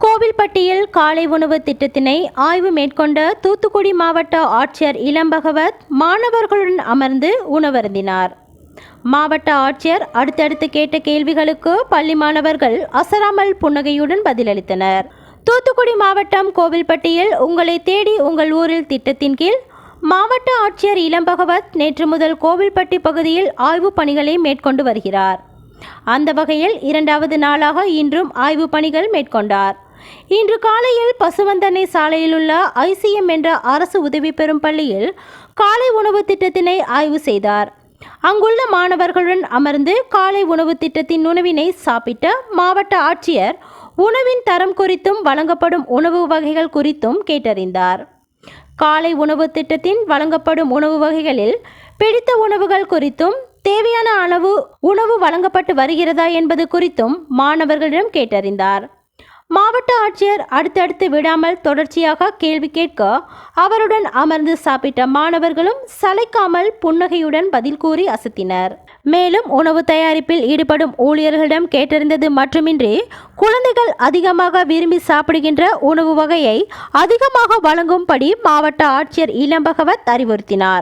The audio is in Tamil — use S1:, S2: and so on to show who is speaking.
S1: கோவில்பட்டியில் காலை உணவு திட்டத்தினை ஆய்வு மேற்கொண்ட தூத்துக்குடி மாவட்ட ஆட்சியர் இளம்பகவத் மாணவர்களுடன் அமர்ந்து உணவருந்தினார். மாவட்ட ஆட்சியர் அடுத்தடுத்து கேட்ட கேள்விகளுக்கு பள்ளி மாணவர்கள் அசராமல் புன்னகையுடன் பதிலளித்தனர். தூத்துக்குடி மாவட்டம் கோவில்பட்டியில் உங்களை தேடி உங்கள் ஊரில் திட்டத்தின் கீழ் மாவட்ட ஆட்சியர் இளம்பகவத் நேற்று முதல் கோவில்பட்டி பகுதியில் ஆய்வுப் பணிகளை மேற்கொண்டு வருகிறார். அந்த வகையில் இரண்டாவது நாளாக இன்றும் ஆய்வு பணிகள் மேற்கொண்டார். இன்று காலையில் பசுவந்தனை சாலையில் உள்ள ஐசிஎம் என்ற அரசு உதவி பெறும் பள்ளியில் காலை உணவு திட்டத்தினை ஆய்வு செய்தார். அங்குள்ள மாணவர்களுடன் அமர்ந்து காலை உணவு திட்டத்தின் உணவினை சாப்பிட்ட மாவட்ட ஆட்சியர் உணவின் தரம் குறித்தும் வழங்கப்படும் உணவு வகைகள் குறித்தும் கேட்டறிந்தார். காலை உணவு திட்டத்தின் வழங்கப்படும் உணவு வகைகளில் பிடித்த உணவுகள் குறித்தும் தேவையான அளவு உணவு வழங்கப்பட்டு வருகிறதா என்பது குறித்தும் மாணவர்களிடம் கேட்டறிந்தார். மாவட்ட ஆட்சியர் அடுத்தடுத்து விடாமல் தொடர்ச்சியாக கேள்வி கேட்க அவருடன் அமர்ந்து சாப்பிட்ட மாணவர்களும் சளைக்காமல் புன்னகையுடன் பதில் கூறி அசத்தினர். மேலும் உணவு தயாரிப்பில் ஈடுபடும் ஊழியர்களிடம் கேட்டறிந்தது மட்டுமின்றி குழந்தைகள் அதிகமாக விரும்பி சாப்பிடுகின்ற உணவு வகையை அதிகமாக வழங்கும்படி மாவட்ட ஆட்சியர் இளம்பகவத் அறிவுறுத்தினார்.